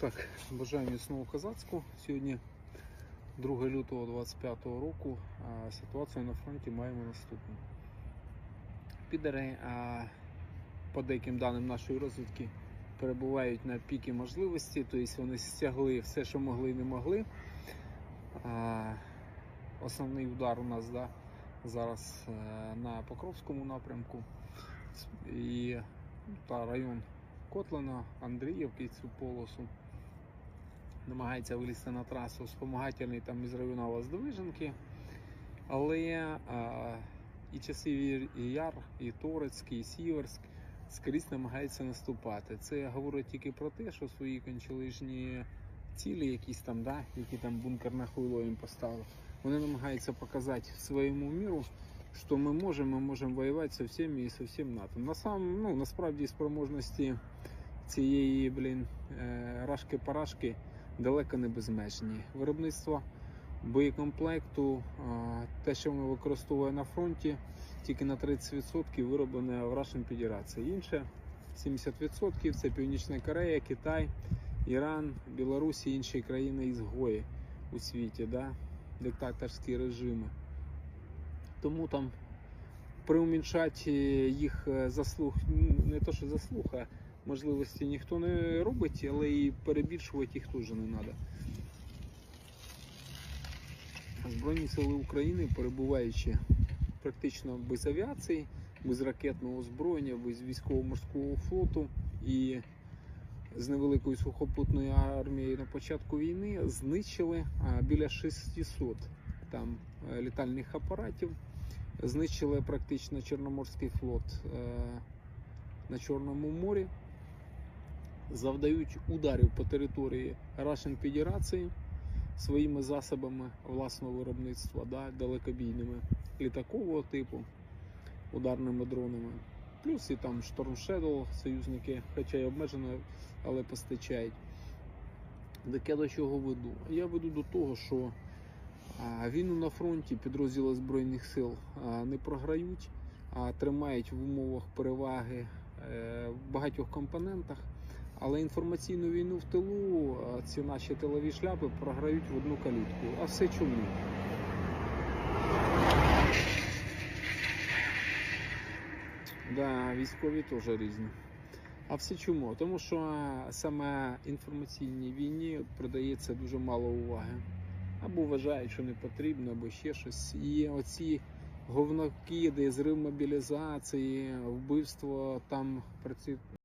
Так, бажаю міцного козацьку. Сьогодні 2 лютого 25 року. А, Ситуацію на фронті маємо наступну. Підери, а, по деяким даним нашої розвідки, перебувають на піки можливості, тобто вони стягли все, що могли і не могли. А, Основний удар у нас да, зараз е, на Покровському напрямку. І та район Котлина, Андріївки цю полосу. Намагається вилізти на трасу спомагательний там із району Воздвиженки. Але а, і часів і Яр, і Торецький, і Сіверськ скрізь намагаються наступати. Це говорить тільки про те, що свої кончелижні цілі, якісь там, да, які там бункер на хуйло їм поставив, вони намагаються показати своєму міру, що ми можемо, ми можемо воювати со всіми і со всім НАТО. На сам, ну, насправді спроможності цієї блін, е, рашки-парашки далеко не безмежні. Виробництво боєкомплекту, те, що ми використовуємо на фронті, тільки на 30% вироблене в Russian Федерації. Інше 70% це Північна Корея, Китай, Іран, Білорусь і інші країни ізгої у світі, да? диктаторські режими. Тому там приуміншати їх е, заслуг, не то що заслуг, а можливості ніхто не робить, але і перебільшувати їх теж не треба. Збройні сили України, перебуваючи практично без авіації, без ракетного озброєння, без військово-морського флоту і з невеликою сухопутною армією на початку війни знищили біля 600 там е, літальних апаратів, знищили практично Чорноморський флот е, на Чорному морі, завдають ударів по території Russian Федерації своїми засобами власного виробництва, да, далекобійними літакового типу, ударними дронами. Плюс і там Storm Shadow, союзники, хоча й обмежено, але постачають. Так я до чого веду? Я веду до того, що війну на фронті підрозділи Збройних сил не програють, а тримають в умовах переваги е, в багатьох компонентах. Але інформаційну війну в тилу ці наші тилові шляпи програють в одну калітку. А все чому? Да, військові теж різні. А все чому? Тому що саме інформаційній війні придається дуже мало уваги. Або вважають, що не потрібно, або ще щось. І оці говнокиди, зрив мобілізації, вбивство там працює